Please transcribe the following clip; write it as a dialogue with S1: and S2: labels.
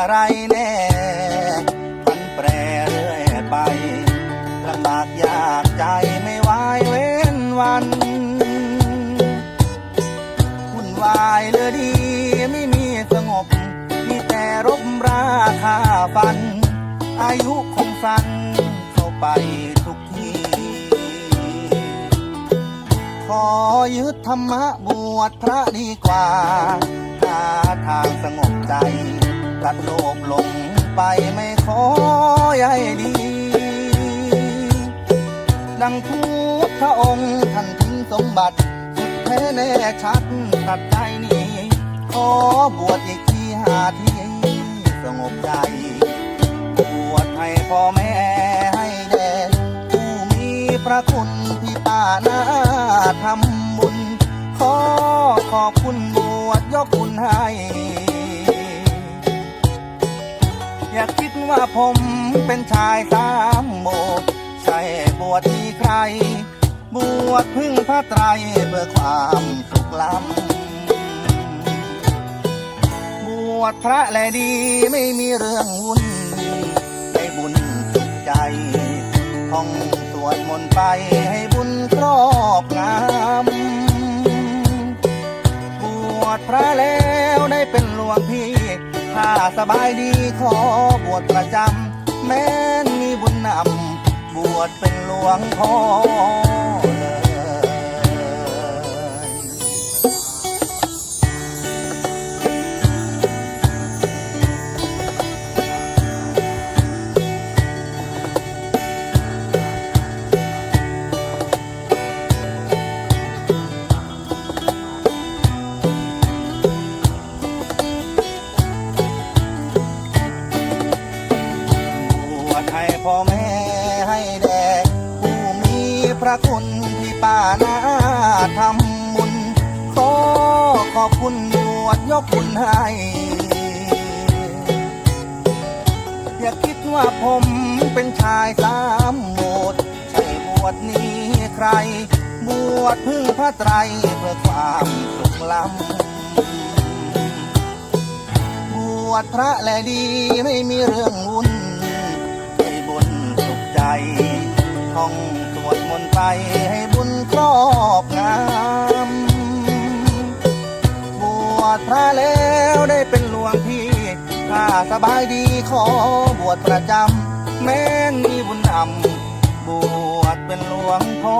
S1: อะไรแน่พันแปรเรื่อยไปลำบากยากใจไม่วายเว้นวันวุ่นวายเลยดีไม่มีสงบ มีแต่รบราคาฟัน อายุคงสั้นเข้าไปทุกทีขอยึดธรรมะบวชพระดีกว่าหาทางสงบใจ พลัดโลภลงไปไม่ขอใยดี ดังพูดพระองค์ท่านทิ้งสมบัติ สุดแท้แน่ชัดตัดใจนี้ ขอบวชอีกทีหาที่สงบใจบวชให้พ่อแม่ให้แด่ผู้มีพระคุณที่ตาหน้าทำบุญ ขอขอบคุณบวชยกคุณให้ อย่าคิดว่าผมเป็นชายสามโบกใช่บวชที่ใคร บวชพึ่งพระไตรเพื่อความสุขล้ำบวชพระแลดีไม่มีเรื่องวุ่นให้บุญสุขใจท่องสวดมนต์ไปให้บุญครอบงำบวชพระแล้วได้เป็นหลวงพี่ ถ้าสบายดีขอบวชประจำ แม้นมีบุญนำบวชเป็นหลวงพ่อ แม่ให้แด่ผู้มีพระคุณที่ป้านาทำบุญขอขอบคุณบวชยกคุณให้ อย่าคิดว่าผมเป็นชายสามโบสถ์ใช่บวชนี้ใคร บวชพึ่งพระไตรเพื่อความสุขล้ำบวชพระและดีไม่มีเรื่องวุ่น ท่องสวดมนต์ไปให้บุญครอบงามบวชพระแล้วได้เป็นหลวงพี่ถ้าสบายดีขอบวชประจำแม้นมีบุญนำบวชเป็นหลวงพ่อ